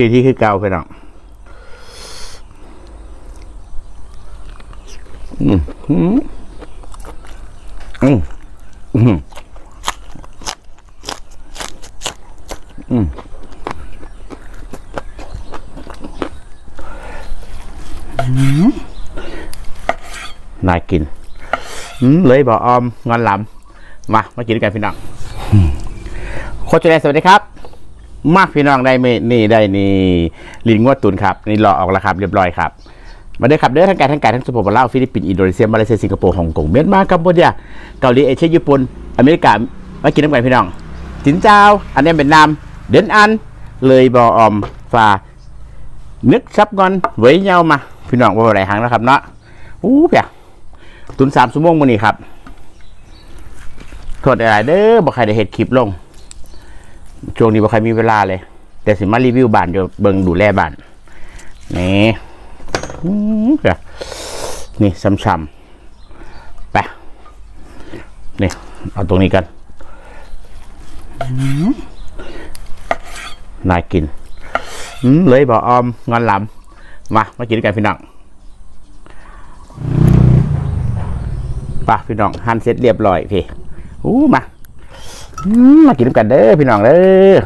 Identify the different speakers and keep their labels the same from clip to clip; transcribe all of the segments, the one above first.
Speaker 1: ที่ที่คือเก่าไปน้องอืมอืมอืมอืมอืมน่ากินอืมเลยบอกออมงอนหลำมา มากินด้วยกันพี่น้องโคชแดสวัสดีครับ มากพี่น้องได้เมนี่ได้นี่ลินงวดตุนครับ นี่รอออกแล้วครับเรียบร้อยครับมาเด้ครับเด้อทั้งการทั้งการทั้งสปปลาวฟิลิปปินส์อินโดนีเซียมาเลเซียสิงคโปร์ฮ่องกงเมียนมากัมพูชาเกาหลีเอเชียญี่ปุ่นอเมริกามากินน้ำกันพี่น้องจินเจ้า อันนี้เป็นนามเดินอัน เลยบออมฟ้านึกซับงอนไว้เงามา พี่น้องว่าอะไรหางนะครับเนาะอู้เพียตุนสามชั่วโมงมื้อนี้ครับโทษอะไรเด้อบ่ใครได้เห็ดคลิปลง ช่วงนี้บ่ใครมีเวลาเลย แต่สิมารีวิวบ้านเดี๋ยวเบิ่งดูแลบ้านนี่นี่ซ้ำๆไปนี่เอาตรงนี้กันน่ากินอืมเลยบอกออมงอนหลำมามากินด้วยกันพี่น้องไปะพี่น้องหั่นเสร็จเรียบร้อยพี่อู้มา มากินด้วยกันเด้อพี่น้องเด้อ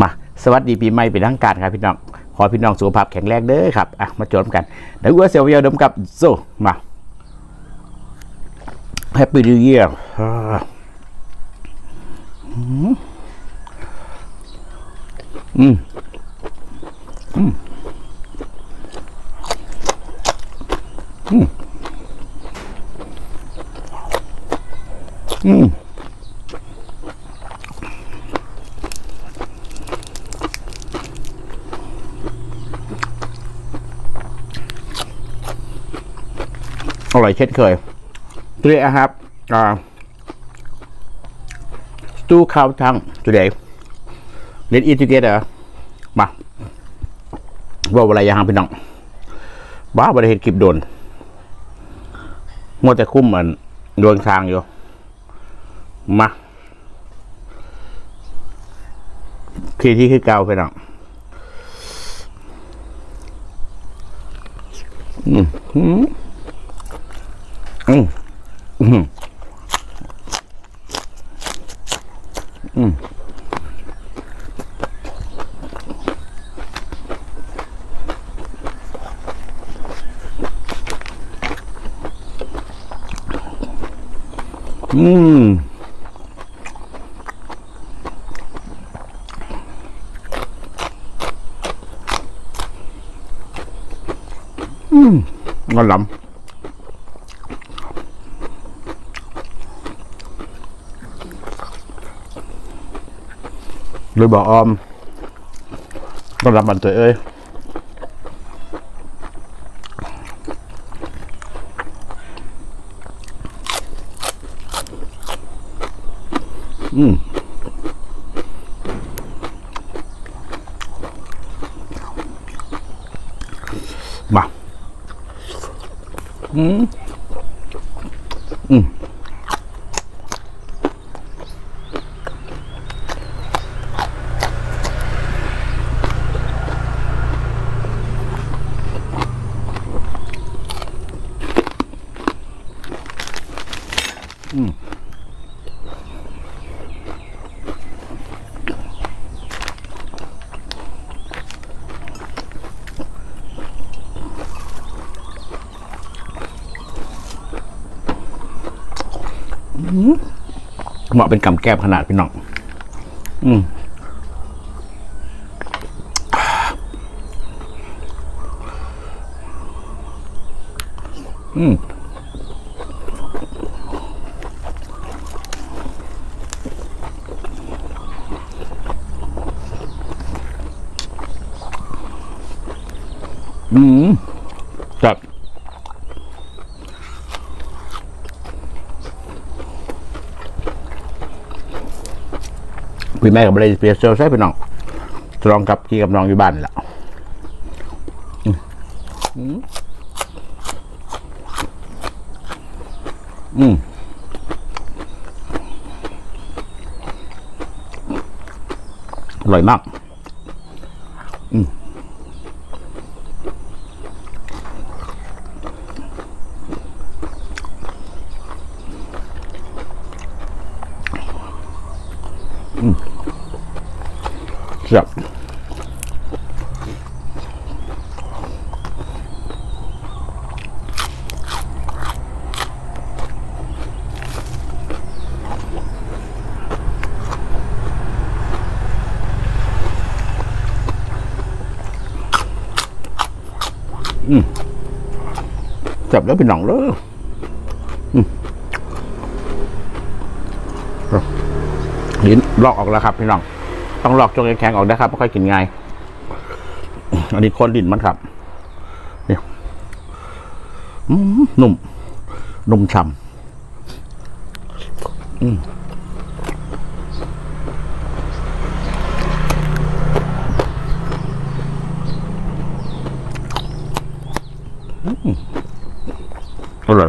Speaker 1: มาสวัสดีปีใหม่เป็นทางการครับพี่น้อง ขอพี่น้องสุขภาพแข็งแรงเด้อครับอะมาจดกันเดี๋ยวอัวเซลเวียเดิมกับโซมา Happy New Year อ่าอืมอืมอืม อืมอร่อยเช่นเคย Today I have uh, stew cow tongue today. Let's eat together. มาว่าอะไรยังพี่น้องบ้าบริเหตุคลิปโดนมัวแต่คุ้มเหมือนโดวงทางอยู่ มาทีที่คือเก่าพี่น้องอืมอืมอืมอืมอืมอืม อืมงอนหลำเลยบอกออมต้องรับมันตัวเอ้ย อืม มา อืม อืม เหมาะเป็นกำแก้มขนาดพี่น้อง อืมอืมอืม พี่แม่กับอะไรเปียเซลใช่พี่น้องจะลองกับขี่กับน้องอยู่บ้านแล้วอืมอืมอร่อยมาก อืมแซ่บจับแล้วเป็นหนองเลยอืม ลิ้นลอกออกแล้วครับพี่น้อง ต้องลอกจงแข็งออกนะครับไม่ค่อยกินง่ายอันนี้คนลิ้นมันครับเนี่ยนุ่ม นุ่มฉ่ำอืมอร่อย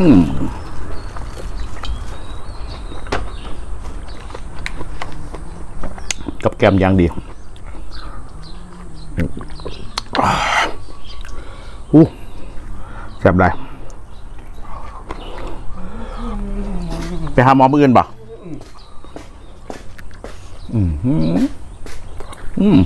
Speaker 1: อืมกับแกมอย่างดีอู้แซ่บได้ไปหาหมอมืออื่นป่ะอืมอืม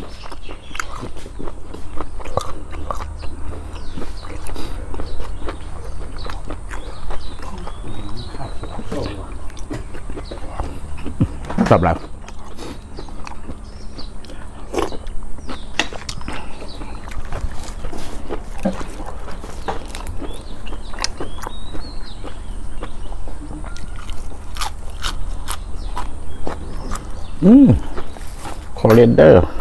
Speaker 1: สำหรับอืมคอเลนเดอร์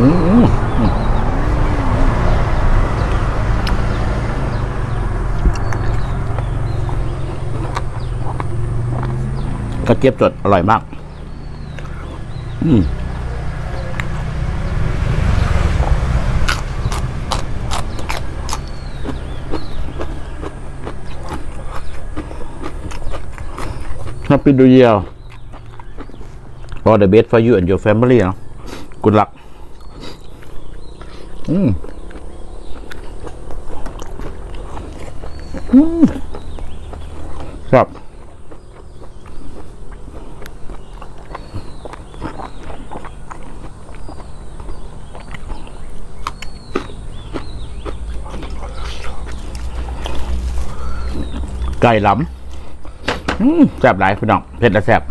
Speaker 1: กระเจี๊ยบสดอร่อยมาก อืม Happy New Year all the best for you and your family เนาะ good luck อืมอืมครับไก่ล้ำอืมแซ่บหลายพี่น้องเผ็ดและแซ่บ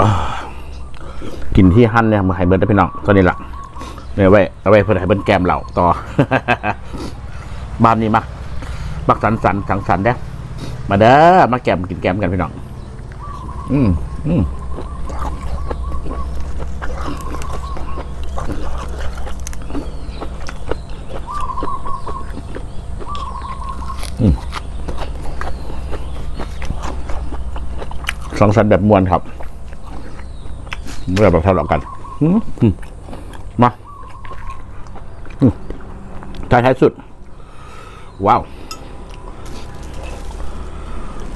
Speaker 1: อ่า กินที่หั่นเนี่ยมาให้เบิร์ดได้พี่น้องตัวนี้ละเนี่ยไว้เอาไว้เพื่อให้เบิร์ดแกมเหล่าต่อ บ้านนี้มาบักสันสันสังสันเด้อมาเด้อมาแกมกินแกมกันพี่น้อง อืมอืมสังสรรค์แบบมวนครับ เมื่อแบบทะเลาะกันมาท้ายท้ายสุด ว้าว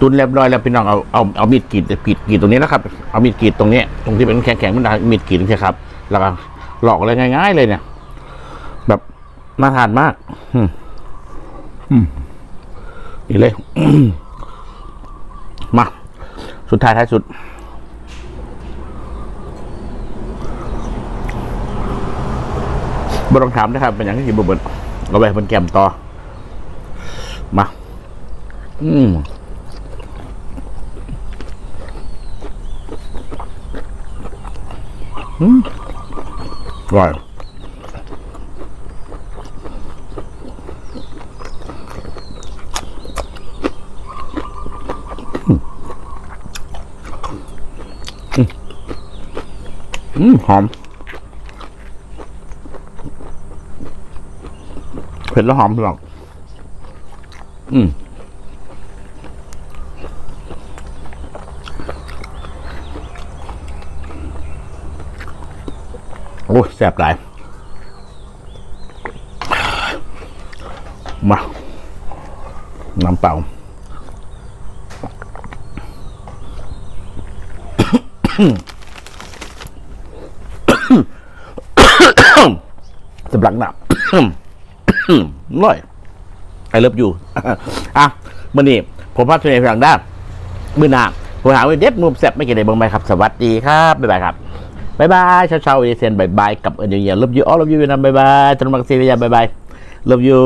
Speaker 1: ตุนเรียบร้อยแล้วพี่น้องเอาเอาเอามีดกรีดกรีดกรีดตรงนี้นะครับ เอามีดกรีดตรงนี้ ตรงที่เป็นแข็งแข็งมันได้มีดกรีดใช่ครับ แล้วก็หลอกอะไรง่าย ๆ เลยเนี่ย แบบน่าทานมาก อืมอืมนี่เลยมา สุดท้ายท้ายสุด บลองถามนะครับเป็นอย่างที่บุบเบิดเอาไปบนแก้มต่อ มา อืมอืมอร่อยอืมหอม ผ็ดแล้วหอมพี่น้องอืมโอ้ยแซ่บหลาย มา น้ำเปล่าสำลักหนัก ร่อยไอเลิฟยูอะมื่อนี้ผมพาทุนในฝังด้านมือหนาผมหาวิเด็ดมุมแซ่บไม่กี่ในบางใบครับ สวัสดีครับ บ๊ายบายครับ บ๊ายบายเช้าเช้าๆเอเซนบ๊ายบายกับเอ็นยูเยียเลิฟยูออลเลิฟยูนะบ๊ายบายจนมักซีวิยาบายบายเลิฟยู